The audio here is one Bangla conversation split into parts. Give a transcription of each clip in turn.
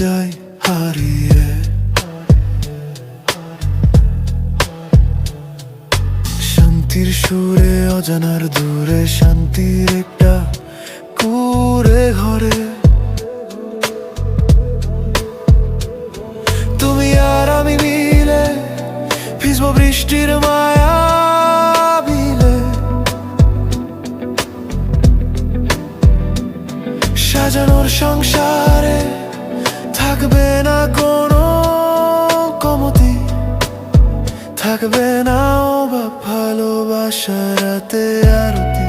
যাই হারিয়ে। শান্তির সুরে অজানার দূরে শান্তির একটা কুরে ঘরে। তুমি আর আমি মিলে ভিজবো বৃষ্টির মায়া সাজানোর সংসারে থাকবে না কোনো কমতি। থাকবে না বা ভালোবাসা রাতে আরতি।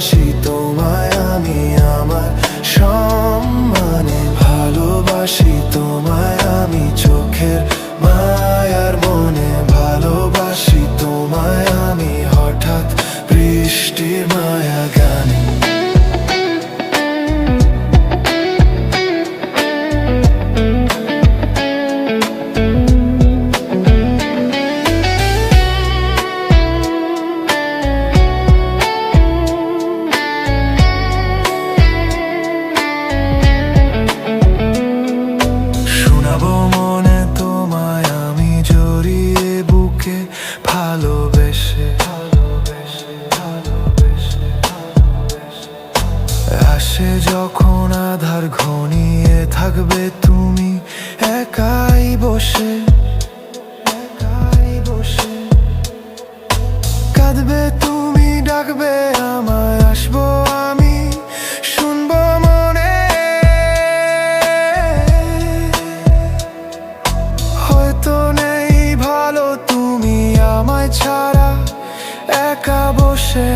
ভালোবাসি তোমায় আমি আমার সম্মানে ভালোবাসি তোমায়। জানাব মনে তোমায় আমি জড়িয়ে বুকে ভালোবেসে। আসে যখন আধার ঘনিয়ে থাকবে তুমি একাই বসে। বসে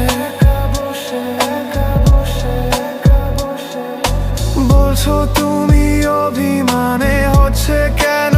বলছো তুমি অভিমানে হচ্ছে কেন?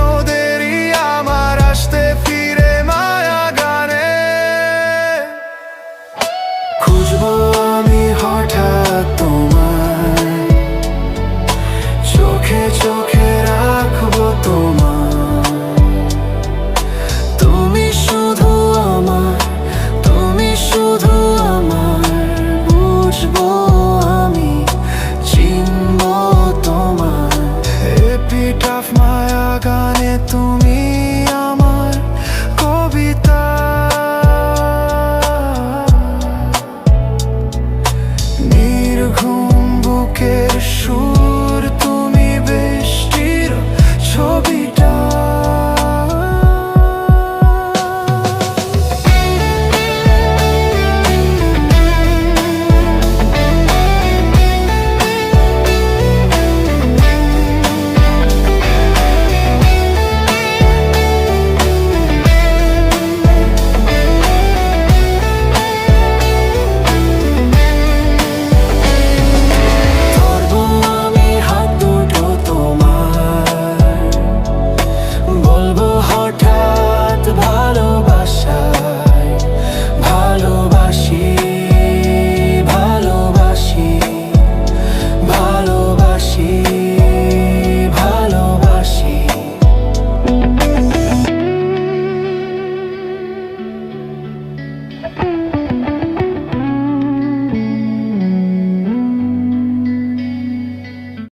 потом